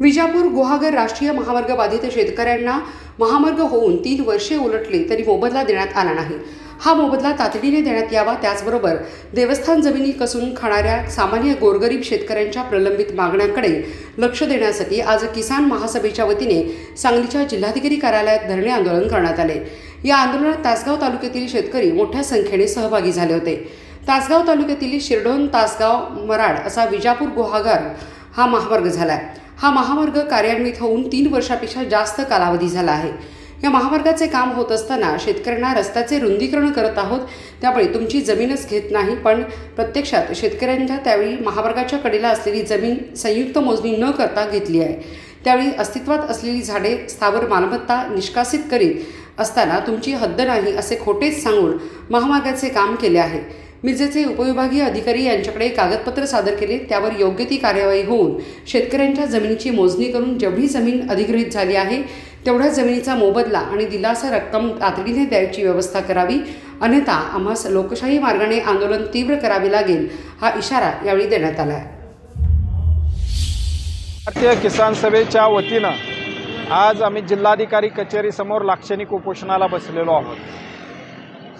विजापूर गुहागर राष्ट्रीय महामार्ग बाधित शेतकऱ्यांना महामार्ग होऊन तीन वर्षे उलटले तरी मोबदला देण्यात आला नाही. हा मोबदला तातडीने देण्यात यावा त्याचबरोबर देवस्थान जमिनी कसून खाणाऱ्या सामान्य गोरगरीब शेतकऱ्यांच्या प्रलंबित मागण्यांकडे लक्ष देण्यासाठी आज किसान महासभेच्या वतीने सांगलीच्या जिल्हाधिकारी कार्यालयात धरणे आंदोलन करण्यात आले. या आंदोलनात तासगाव तालुक्यातील शेतकरी मोठ्या संख्येने सहभागी झाले होते. तासगाव तालुक्यातील शिरडोन तासगाव मराड असा विजापूर गुहागर हा महामार्ग झाला आहे हा महामार्ग कार्यान्वित होऊन तीन वर्षापेक्षा जास्त कालावधी झाला आहे. या महामार्गाचे काम होत असताना शेतकऱ्यांना रस्त्याचे रुंदीकरण करत आहोत त्यामुळे तुमची जमीनच घेत नाही पण प्रत्यक्षात शेतकऱ्यांच्या त्यावेळी महामार्गाच्या कडेला असलेली जमीन संयुक्त मोजणी न करता घेतली आहे. त्यावेळी अस्तित्वात असलेली झाडे स्थावर मालमत्ता निष्कासित करीत असताना तुमची हद्द नाही असे खोटेच सांगून महामार्गाचे काम केले आहे. मिरजेचे उपविभागीय अधिकारी यांच्याकडे कागदपत्र सादर केले त्यावर योग्य ती कार्यवाही होऊन शेतकऱ्यांच्या जमिनीची मोजणी करून जेवढी जमीन अधिग्रहित झाली आहे तेवढ्या जमिनीचा मोबदला आणि दिलासा रक्कम तातडीने द्यायची व्यवस्था करावी. अन्यथा आम्हास लोकशाही मार्गाने आंदोलन तीव्र करावे लागेल हा इशारा यावेळी देण्यात आला आहे भारतीय किसान सभेच्या वतीनं आज आम्ही जिल्हाधिकारी कचेरीसमोर लाक्षणिक उपोषणाला बसलेलो आहोत.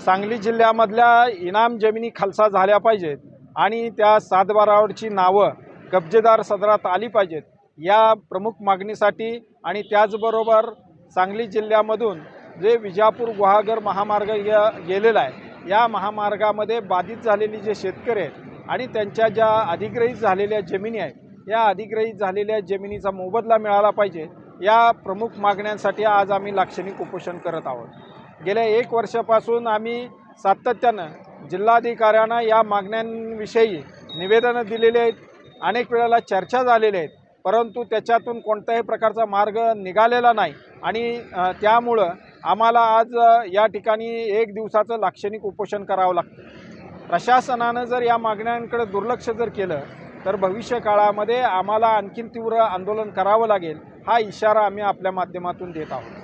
सांगली जिल्ह्यामधल्या इनाम जमिनी खालसा झाल्या पाहिजेत आणि त्या सातबारावरची नावं कब्जेदार सदरात आली पाहिजेत. या प्रमुख मागणीसाठी आणि त्याचबरोबर सांगली जिल्ह्यामधून जे विजापूर गुहागर महामार्ग गे- गेलेला आहे या महामार्गामध्ये बाधित झालेली जे शेतकरी आहेत आणि त्यांच्या ज्या अधिग्रहित झालेल्या जमिनी आहेत या अधिग्रहित झालेल्या जमिनीचा मोबदला मिळाला पाहिजे. या प्रमुख मागण्यांसाठी आज आम्ही लाक्षणिक उपोषण करत आहोत. गेल्या एक वर्षापासून आम्ही सातत्यानं जिल्हाधिकाऱ्यांना या मागण्यांविषयी निवेदनं दिलेली आहेत. अनेक वेळेला चर्चा झालेल्या आहेत. परंतु त्याच्यातून कोणत्याही प्रकारचा मार्ग निघालेला नाही. आणि त्यामुळं आम्हाला आज या ठिकाणी एक दिवसाचं लाक्षणिक उपोषण करावं लागतं. प्रशासनानं जर या मागण्यांकडे दुर्लक्ष जर केलं तर भविष्य काळामध्ये आम्हाला आणखीन तीव्र आंदोलन करावं लागेल. हा इशारा आम्ही आपल्या माध्यमातून देत आहोत.